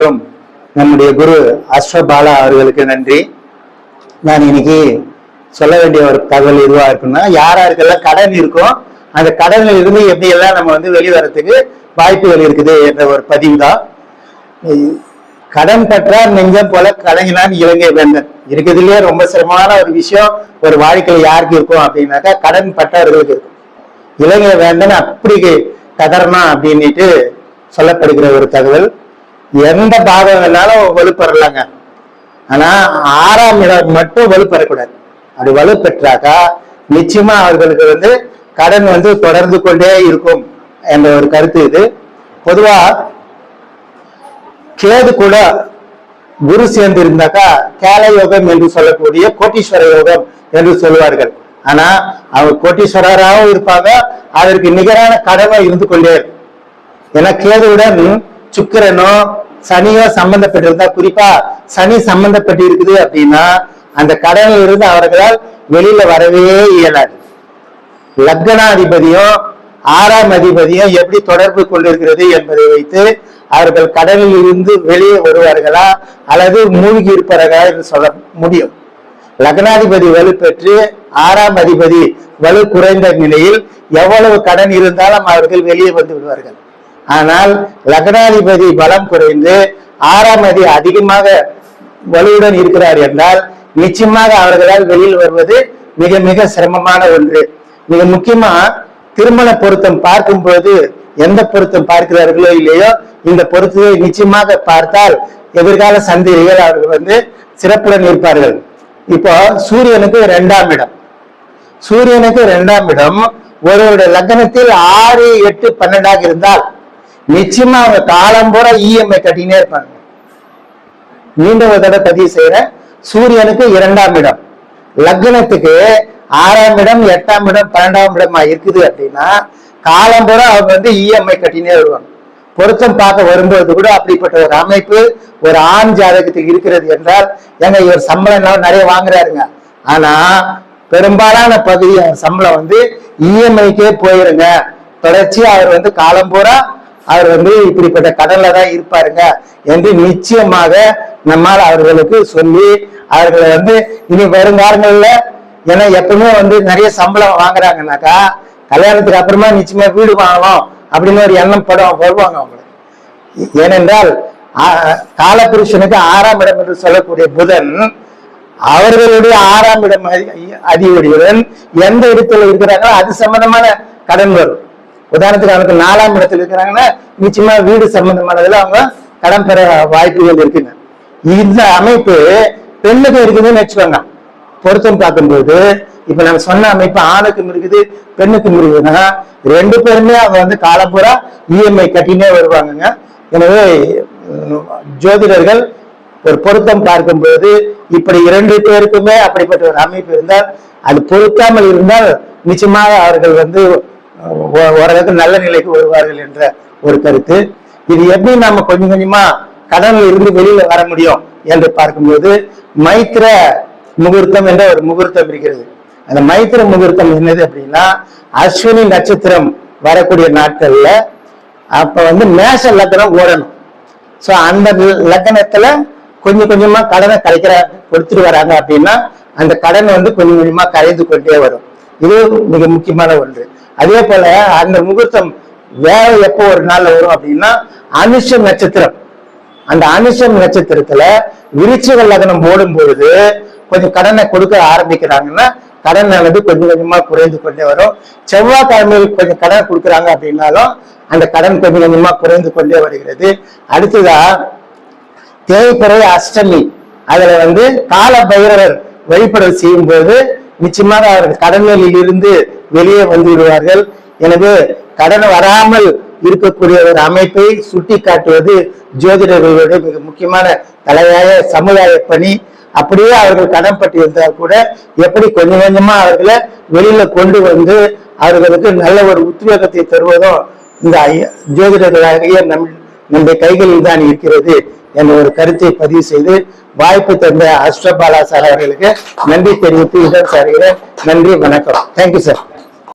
மற்றும் நம்முடைய குரு அஸ்வபாலா அவர்களுக்கு நன்றி. நான் இன்னைக்கு சொல்ல வேண்டிய ஒரு தகவல் எதுவா இருக்குன்னா யார் யாருக்கெல்லாம் கடன் இருக்கும் அந்த கடனில் இருந்து எப்படி எல்லாம் நம்ம வந்து வெளிவரத்துக்கு வாய்ப்புகள் இருக்குது என்ற ஒரு பதிவு தான் கடன் பெற்றார் நெஞ்சம் போல கலங்கினான் இலங்கை வேந்தன். இருக்கிறதுலயே ரொம்ப சிரமமான ஒரு விஷயம். ஒரு வாழ்க்கையில் யாருக்கு இருக்கும் அப்படின்னாக்கா கடன் பற்றவர்களுக்கு இருக்கும். இலங்கை வேந்தன் அப்படி கதறனா அப்படின்னுட்டு சொல்லப்படுகிற ஒரு தகவல். எந்த பாகம் வேணாலும் வலுப்பெறலாங்க. ஆனா ஆறாம் இடம் மட்டும் வலுப்பெறக்கூடாது. அப்படி வலுப்பெற்றாக்கா நிச்சயமா அவர்களுக்கு வந்து கடன் வந்து தொடர்ந்து கொண்டே இருக்கும் என்ற ஒரு கருத்து இது. பொதுவா கேது கூட குரு சேர்ந்து இருந்தாக்கா கேல யோகம் என்று சொல்லக்கூடிய கோட்டீஸ்வர யோகம் என்று சொல்லுவார்கள். ஆனா அவங்க கோட்டீஸ்வரராகவும் இருப்பாங்க அதற்கு நிகரான கடமை இருந்து கொண்டே இருக்கும். ஏன்னா கேதுவுடன் சுக்கிரனோ சனியோ சம்பந்தப்பட்டிருந்தா குறிப்பா சனி சம்பந்தப்பட்டு இருக்குது அப்படின்னா அந்த கடனில் இருந்து அவர்களால் வெளியில வரவே இயலாது. லக்னாதிபதியும் ஆறாம் அதிபதியும் எப்படி தொடர்பு கொண்டிருக்கிறது என்பதை வைத்து அவர்கள் கடலில் இருந்து வெளியே வருவார்களா அல்லது மூழ்கி இருப்பார்களா என்று சொல்ல முடியும். லக்னாதிபதி வலுப்பெற்று ஆறாம் அதிபதி வலு குறைந்த நிலையில் எவ்வளவு கடன் இருந்தாலும் அவர்கள் வெளியே வந்து விடுவார்கள். ஆனால் லக்னாதிபதி பலம் குறைந்து ஆறாம் அதி அதிகமாக வலுவுடன் இருக்கிறார் என்றால் நிச்சயமாக அவர்களால் வெளியில் வருவது மிக மிக சிரமமான ஒன்று. மிக முக்கியமா திருமண பொருத்தம் பார்க்கும்போது எந்த பொருத்தம் பார்க்கிறார்களோ இல்லையோ இந்த பொருத்தத்தை நிச்சயமாக பார்த்தால் எதிர்கால சந்ததிகள் அவர்கள் வந்து சிறப்புடன் இருப்பார்கள். இப்போ சூரியனுக்கு இரண்டாம் இடம். சூரியனுக்கு இரண்டாம் இடம் ஒருவருடைய லக்னத்தில் ஆறு எட்டு பன்னெண்டாக இருந்தால் நிச்சயமா அவங்க காலம் பூரா இஎம்ஐ கட்டினே இருப்பாங்க. மீண்டும் ஒரு தடவை பதிவு செய்யறேன் சூரியனுக்கு இரண்டாம் இடம். லக்னத்துக்கு ஆறாம் இடம் எட்டாம் இடம் பன்னெண்டாம் இடமா இருக்குது அப்படின்னா காலம் பூரா அவங்க வந்து இஎம்ஐ கட்டினே வருவாங்க. பொருத்தம் பார்க்க வரும்போது கூட அப்படிப்பட்ட ஒரு அமைப்பு ஒரு ஆண் ஜாதகத்துக்கு இருக்கிறது என்றால் ஏங்க இவர் சம்பளம் நிறைய வாங்குறாருங்க. ஆனா பெரும்பாலான பகுதி சம்பளம் வந்து இஎம்ஐக்கே போயிருங்க. தொடர்ச்சி அவர் வந்து காலம் பூரா அவர் வந்து இப்படிப்பட்ட கடல்ல தான் இருப்பாருங்க என்று நிச்சயமாக நம்மால் அவர்களுக்கு சொல்லி அவர்களை வந்து இனி வருங்காலங்கள்ல ஏன்னா எப்பவுமே வந்து நிறைய சம்பளம் வாங்குறாங்கனாக்கா கல்யாணத்துக்கு அப்புறமா நிச்சயமா வீடு வாங்கணும் அப்படின்னு ஒரு எண்ணம் படம் வருவாங்க அவங்களுக்கு. ஏனென்றால் காலபுருஷனுக்கு ஆறாம் இடம் என்று சொல்லக்கூடிய புதன் அவர்களுடைய ஆறாம் இடம் அதிபதியுடன் எந்த இடத்துல இருக்கிறாங்களோ அது சம்பந்தமான கடன் வரும். உதாரணத்துக்கு அவனுக்கு நாலாம் இடத்துல இருக்கிறாங்கன்னா நிச்சயமா வீடு சம்பந்தமானதுல அவங்க கடன் பெற வாய்ப்புகள் இருக்குங்க இந்த அமைப்பு பெண்ணுக்கும் இருக்குதுன்னு வச்சுக்கோங்க. பொருத்தம் பார்க்கும்போது இப்ப நம்ம சொன்ன அமைப்பு ஆணுக்கும் இருக்குது பெண்ணுக்கும் இருக்குதுன்னா ரெண்டு பேருமே அவங்க வந்து காலம்பூரா இஎம்ஐ கட்டினே வருவாங்கங்க. எனவே ஜோதிடர்கள் ஒரு பொருத்தம் பார்க்கும்போது இப்படி இரண்டு பேருக்குமே அப்படிப்பட்ட ஒரு அமைப்பு இருந்தால் அது பொருத்தாமல் இருந்தால் நிச்சயமாக அவர்கள் வந்து ஓரளவுக்கு நல்ல நிலைக்கு வருவார்கள் என்ற ஒரு கருத்து. இது எப்படி நாம கொஞ்சம் கொஞ்சமா கடனில் இருந்து வெளியில வர முடியும் என்று பார்க்கும்போது மைத்திர முகூர்த்தம் என்ற ஒரு முகூர்த்தம் இருக்கிறது. அந்த மைத்திர முகூர்த்தம் என்னது அப்படின்னா அஸ்வினி நட்சத்திரம் வரக்கூடிய நாட்கள்ல அப்ப வந்து மேஷ லக்னம் ஓடணும். சோ அந்த லக்னத்துல கொஞ்சம் கொஞ்சமா கடனை கரைக்கிற கொடுத்துட்டு வராங்க அப்படின்னா அந்த கடன் வந்து கொஞ்சம் கொஞ்சமா கரைந்து கொண்டே வரும். இது மிக முக்கியமான ஒன்று. அதே போல அந்த முகூர்த்தம் வேற எப்போ ஒரு நாள்ல வரும் அப்படின்னா அனுஷம் நட்சத்திரம். அந்த அனுஷம் நட்சத்திரத்துல விருச்சிக லக்னம் போடும் பொழுது கொஞ்சம் கடனை கொடுக்க ஆரம்பிக்கிறாங்கன்னா கடன் ஆனது கொஞ்சம் கொஞ்சமா குறைந்து கொண்டே வரும். செவ்வாய்க்கிழமையில் கொஞ்சம் கடன் கொடுக்குறாங்க அப்படின்னாலும் அந்த கடன் கொஞ்சம் கொஞ்சமா குறைந்து கொண்டே வருகிறது. அடுத்ததா தேய்பிறை அஷ்டமி. அதுல வந்து கால பைரவர் வழிபடல் செய்யும் போது நிச்சயமாக அவர்கள் கடன்களில் இருந்து வெளியே வந்து விடுவார்கள் எனவே கடன் வராமல் இருக்கக்கூடிய ஒரு அமைப்பை சுட்டி காட்டுவது ஜோதிடர்களுடைய மிக முக்கியமான தலையாய சமுதாய பணி. அப்படியே அவர்கள் கடன் பட்டு இருந்தால் கூட எப்படி கொஞ்சம் கொஞ்சமா அவர்களை வெளியில கொண்டு வந்து அவர்களுக்கு நல்ல ஒரு உத்வேகத்தை தருவதும் இந்த ஜோதிடர்களாகிய நம் நம்முடைய கைகளில் தான் இருக்கிறது. என்ற ஒரு கருத்தை பதிவு செய்து வாய்ப்பு தந்த அஷ்டபாலா சார் அவர்களுக்கு நன்றி தெரிவித்து இதன் சார் நன்றி வணக்கம். Thank you sir